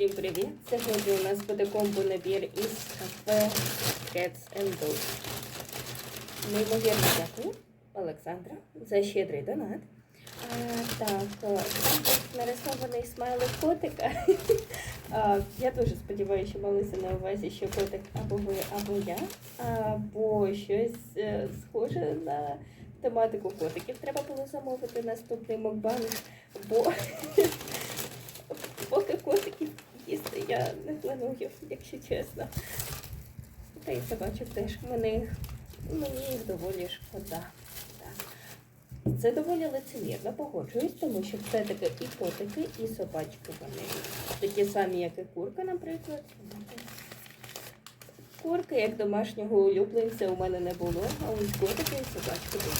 Усім привіт! Сьогодні у нас буде комбо набір із кафе Cats and Dogs. Неймовірно дякую, Олександра, за щедрий донат. А, так, там нарисований смайлик котика. А, я дуже сподіваюся, що малися на увазі, що котик або ви, або я, або щось е, схоже на тематику котиків. Треба було замовити наступний мокбанк, бо я не планую, якщо чесно. Та й собачок теж. Мені, мені їх доволі шкода. Це доволі лицемірно, погоджуюсь, тому що все-таки і котики, і собачки вони такі самі, як і курка, наприклад. Курки, як домашнього улюбленця, у мене не було, а ось котики і собачки були.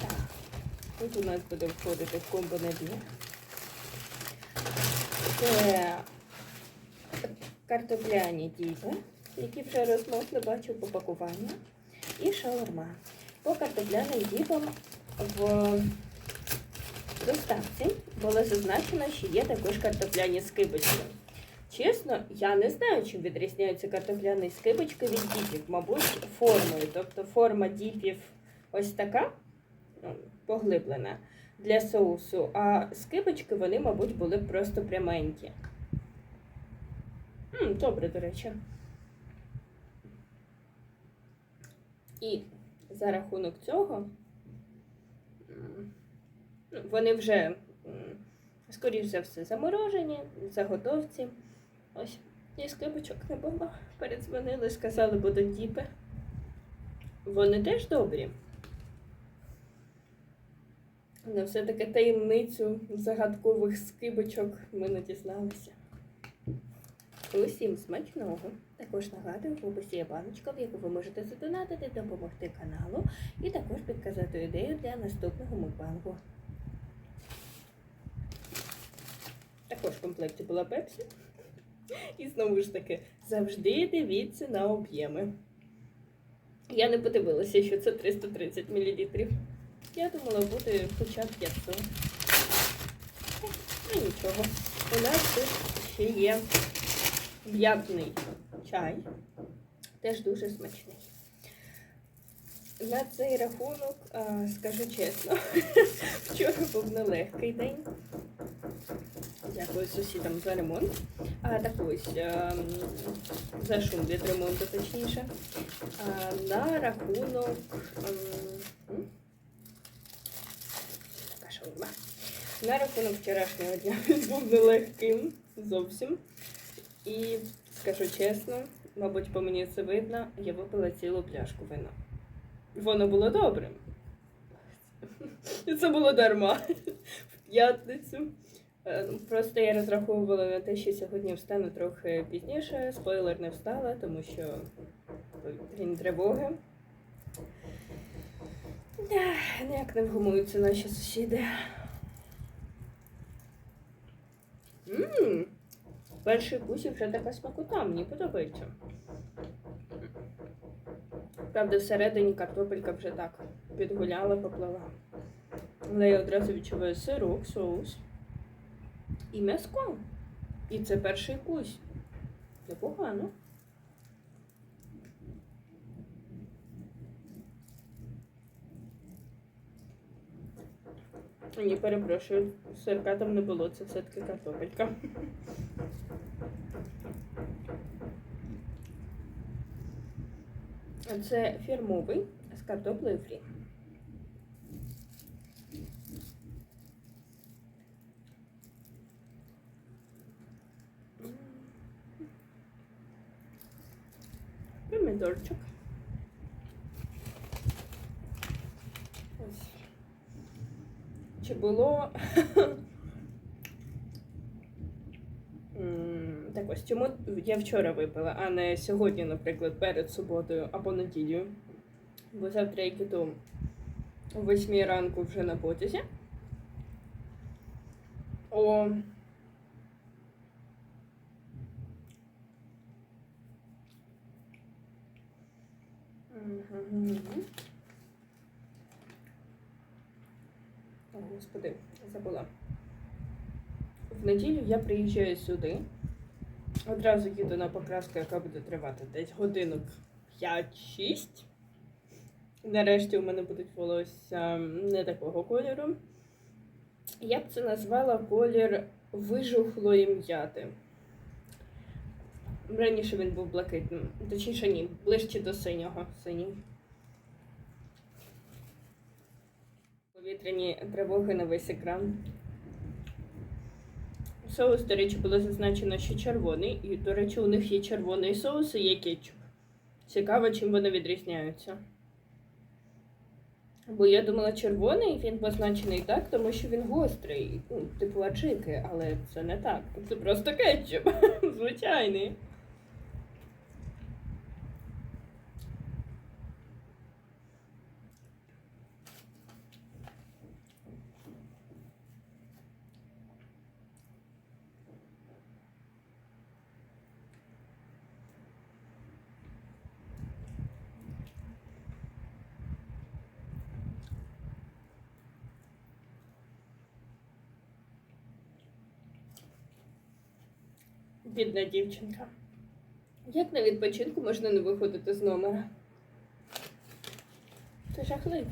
Так. Тут у нас буде входити комбо набір. Це картопляні діти, які вже розмовно бачу по пакуванню, і шаурма. По картопляним діпам в доставці було зазначено, що є також картопляні скибочки. Чесно, я не знаю, чим відрізняються картопляні скибочки від діпів. Мабуть, формою. Тобто форма діпів ось така, ну, поглиблена для соусу, а скибочки вони, мабуть, були просто пряменькі. М, добре, до речі. І за рахунок цього вони вже, скоріш за все, заморожені, заготовці. Ось, і скибочок не було. Передзвонили, сказали, будуть діпи. Вони теж добрі. Але все-таки таємницю загадкових скибочок ми не дізналися. Усім смачного. Також нагадую, в описі є баночка, в яку ви можете задонатити, допомогти каналу і також підказати ідею для наступного мукбангу. Також в комплекті була пепсі. І знову ж таки, завжди дивіться на об'єми. Я не подивилася, що це 330 мл. Я думала, буде хоча б 500. Ну нічого. У нас тут ще є м'ятний чай. Теж дуже смачний. На цей рахунок, скажу чесно, вчора був нелегкий день. Дякую сусідам за ремонт. А так ось ем, за шум від ремонту, точніше. На рахунок. Ем, шаурма. На рахунок вчорашнього дня він був нелегким зовсім. І скажу чесно, мабуть, по мені це видно, я випила цілу пляшку вина. Воно було добрим. І це було дарма в п'ятницю. Е, ну, Просто я розраховувала на те, що сьогодні встану трохи пізніше. Спойлер не встала, тому що день тривоги. Да, Ніяк не вгумуються наші сусіди. Ммм, перший кусі вже така смакота, мені подобається. Правда, всередині картопелька вже так підгуляла, поплила. Але я одразу відчуваю сирок, соус і м'яско. І це перший кусь. Непогано. Ні, перепрошую, сирка там не було, це все-таки картопелька. Це фірмовий з картоплею фрі. Помідорчик. Ось. Чи було. М, Так ось, чому я вчора випила, а не сьогодні, наприклад, перед суботою або неділею. Бо завтра я піду о 8 ранку вже на потязі. О. О, господи, забула. В неділю я приїжджаю сюди. Одразу їду на покраску, яка буде тривати десь годинок 5-6. Нарешті у мене будуть волосся не такого кольору. Я б це назвала колір вижухлої м'яти. Раніше він був блакитним. Точніше, ні, ближче до синього. Синій. Повітряні тривоги на весь екран. Соус, до речі, було зазначено, що червоний. І, до речі, у них є червоний соус і є кетчуп. Цікаво, чим вони відрізняються. Бо я думала, червоний він позначений так, тому що він гострий, ну, типу аджики, але це не так. Це просто кетчуп. Звичайний. Бідна дівчинка. Як на відпочинку можна не виходити з номера? Це жахливо.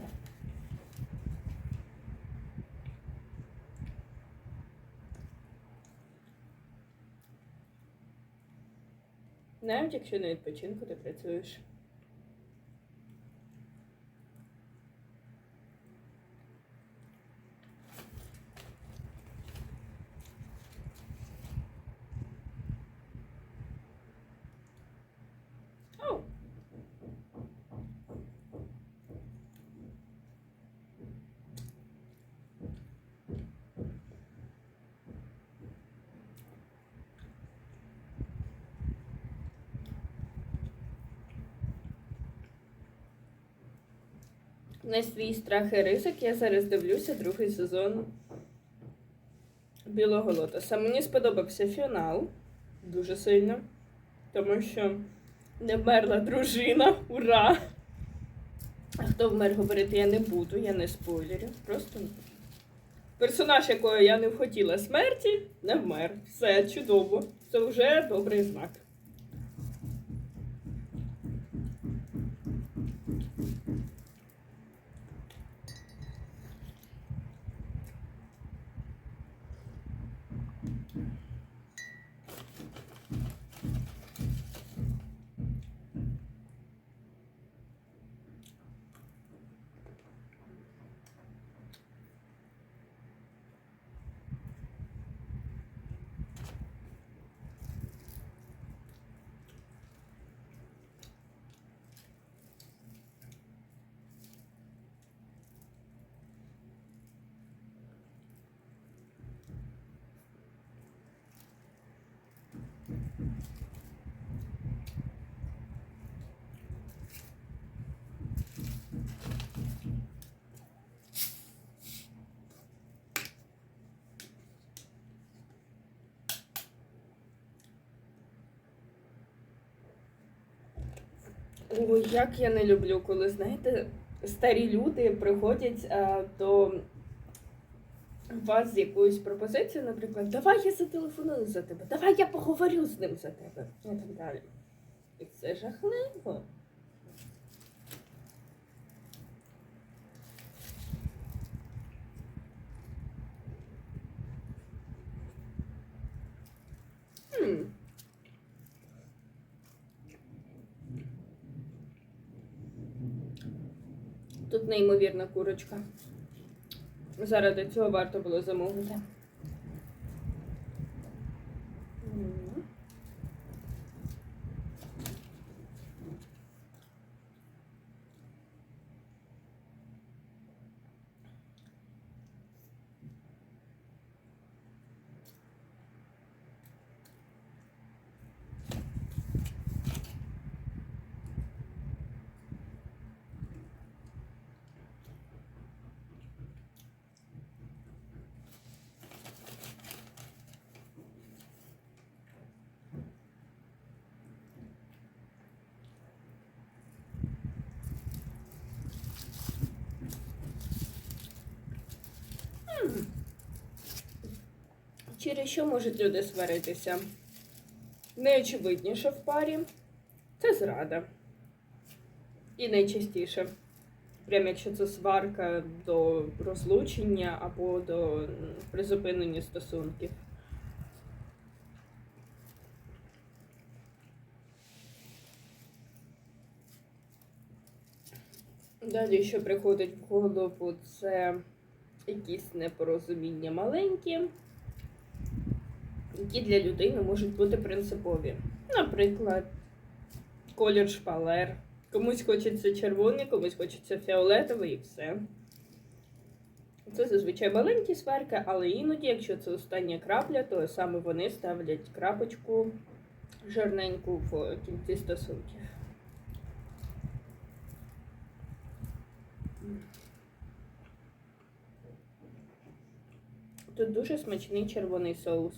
Навіть якщо на відпочинку ти працюєш. Оу. На свій страх і ризик я зараз дивлюся другий сезон Білого лотоса. Мені сподобався фінал дуже сильно, тому що не вмерла дружина. Ура! А хто вмер говорити я не буду, я не спойлерю. Просто персонаж, якого я не хотіла смерті, не вмер. Все чудово. Це вже добрий знак. Ой, як я не люблю, коли, знаєте, старі люди приходять а, до вас з якоюсь пропозицією, наприклад, давай я зателефоную за тебе, давай я поговорю з ним за тебе. І так далі. І це жахливо. Хм. Тут неймовірна курочка. Заради цього варто було замовити. Через що можуть люди сваритися? Найочевидніше в парі це зрада. І найчастіше. Прям якщо це сварка до розлучення або до призупинення стосунків. Далі, що приходить в голову, це якісь непорозуміння маленькі, які для людини можуть бути принципові. Наприклад, колір шпалер. Комусь хочеться червоний, комусь хочеться фіолетовий і все. Це зазвичай маленькі сварки, але іноді, якщо це остання крапля, то саме вони ставлять крапочку жирненьку в кінці стосунків. Тут дуже смачний червоний соус.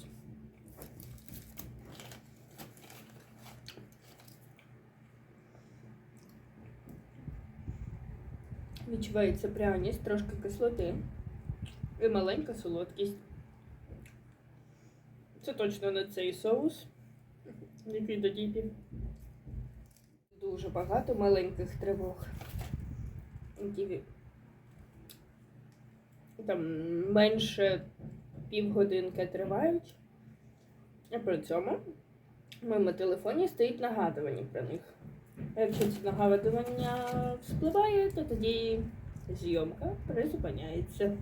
Відчувається пряність, трошки кислоти і маленька солодкість. Це точно не цей соус, який до діпі. Дуже багато маленьких тривог. Там менше півгодинки тривають. А при цьому в моєму телефоні стоїть нагадування про них. Якщо це нагадування вспливає, то тоді зйомка призупиняється.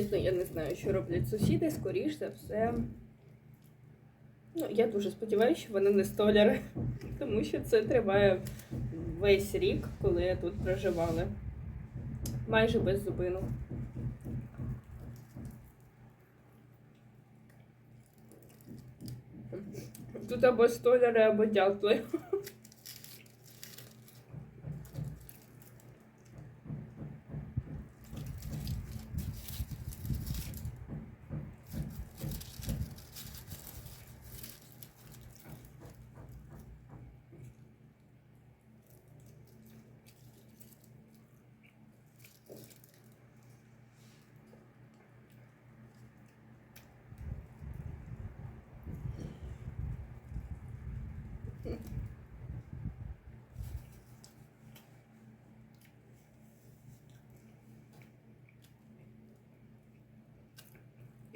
Чесно, я не знаю, що роблять сусіди, скоріш за все. Ну, я дуже сподіваюся, що вони не столяри, тому що це триває весь рік, коли я тут проживала. Майже без зупину. Тут або столяри, або дятли.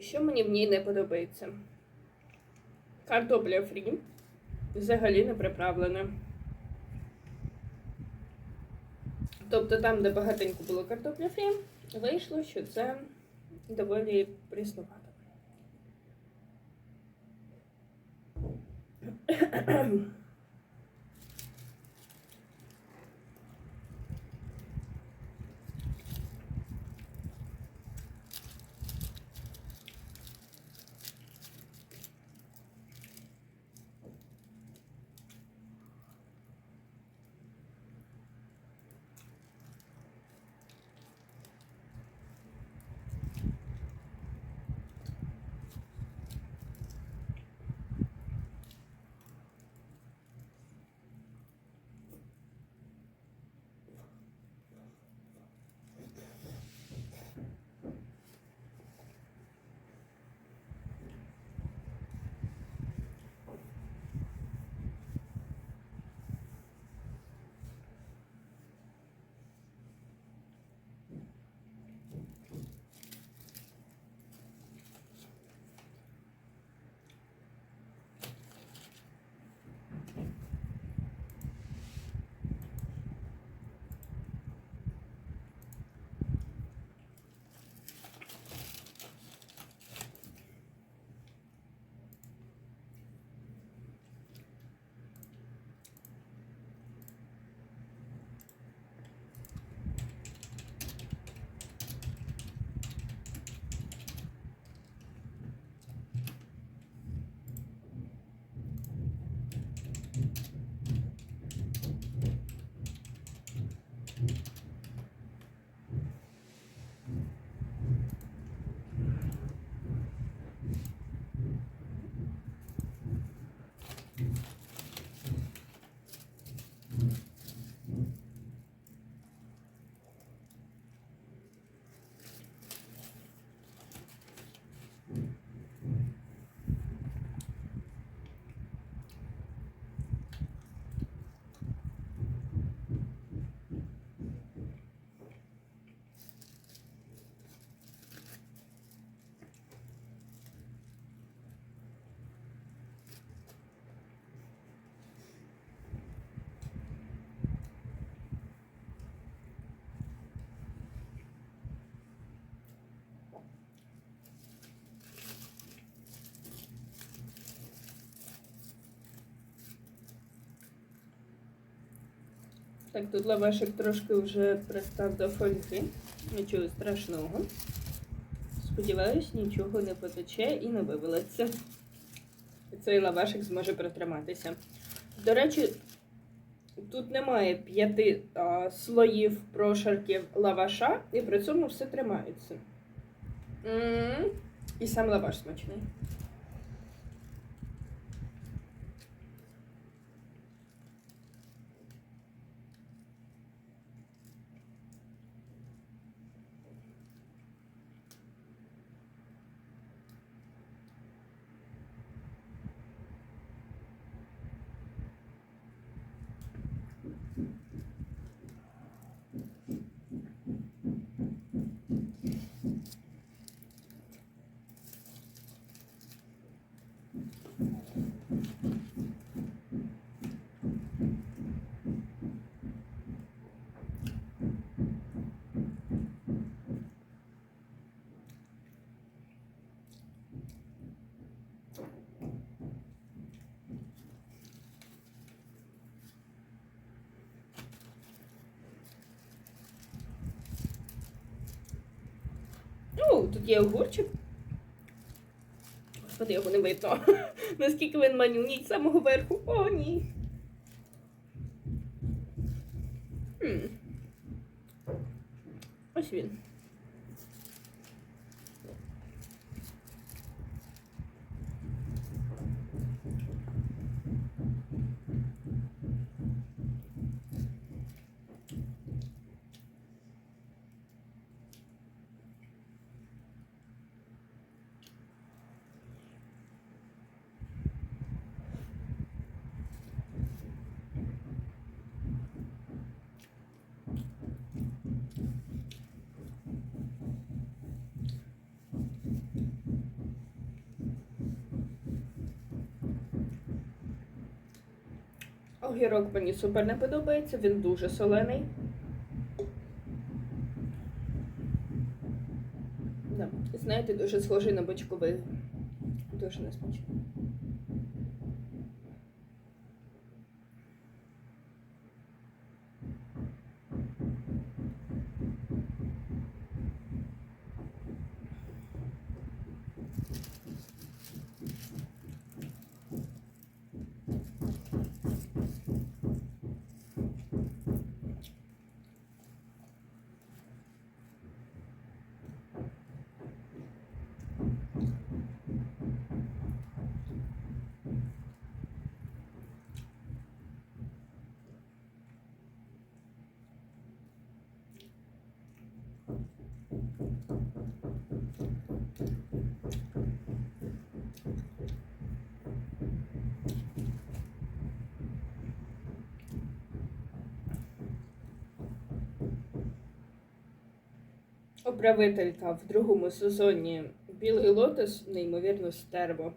Що мені в ній не подобається? Картопля фрі взагалі не приправлена. Тобто там, де багатенько було картопля фрі, вийшло, що це доволі пріснувато. Так, тут лавашик трошки вже пристав до фольги. Нічого страшного. Сподіваюсь, нічого не потече і не вивалиться. І Цей лавашик зможе протриматися. До речі, тут немає п'яти слоїв прошарків лаваша, і при цьому все тримається. м І сам лаваш смачний. О, є огурчик. Господи, його не видно. Наскільки він манюній з самого верху. О, ні. Ось він. Огірок мені супер не подобається, він дуже солений. Да. Знаєте, дуже схожий на бочковий. Дуже несмачно. Управителька в другому сезоні Білий лотос, неймовірно, стерво.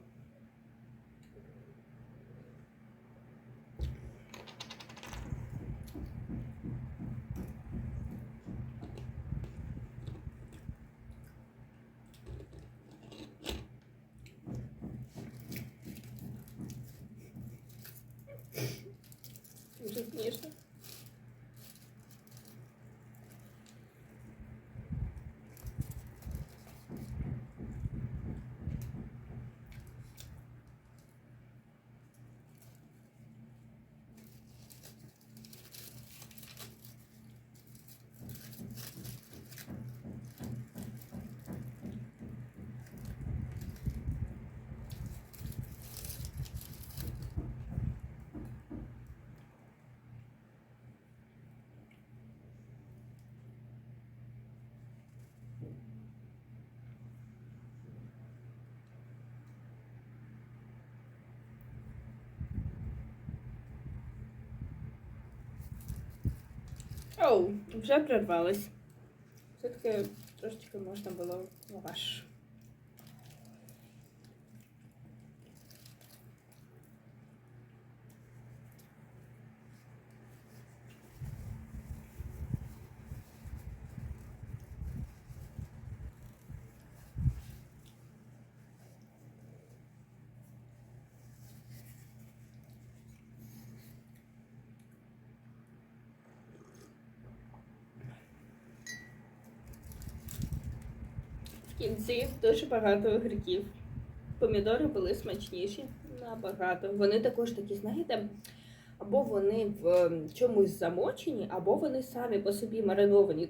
Дуже смішно. Оу, вже прорвалась. Все-таки трошечки можна було лаваш. В кінці дуже багато огірків. Помідори були смачніші набагато. Вони також такі, знаєте, або вони в ем, чомусь замочені, або вони самі по собі мариновані.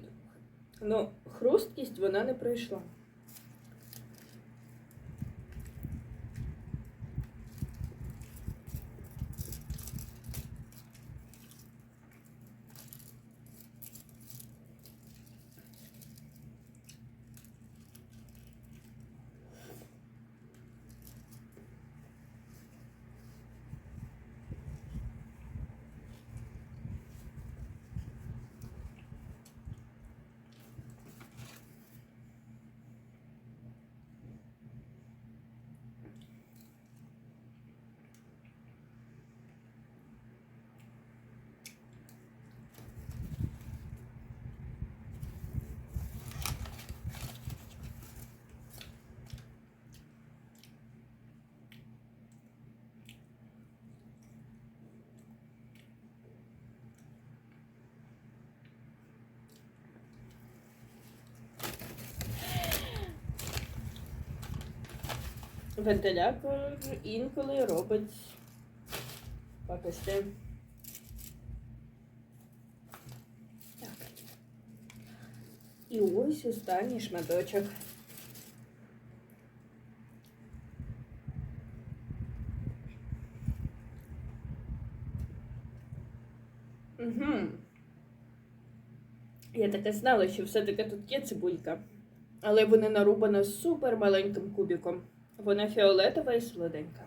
Ну, хрусткість вона не пройшла. Вентилятор інколи робить пакости. Так. І ось останній шматочок. Угу. Я таке знала, що все-таки тут є цибулька. Але вона нарубана супер маленьким кубиком. Вона фіолетова і солоденька.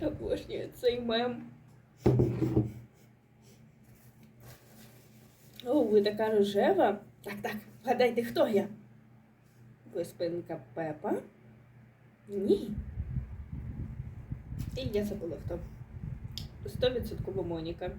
Обожнюю цей мем. О, ви така рожева. Так, так, вгадайте, хто я? Ви спинка Пепа? Ні. І я забула хто. Стовідсотково Моніка.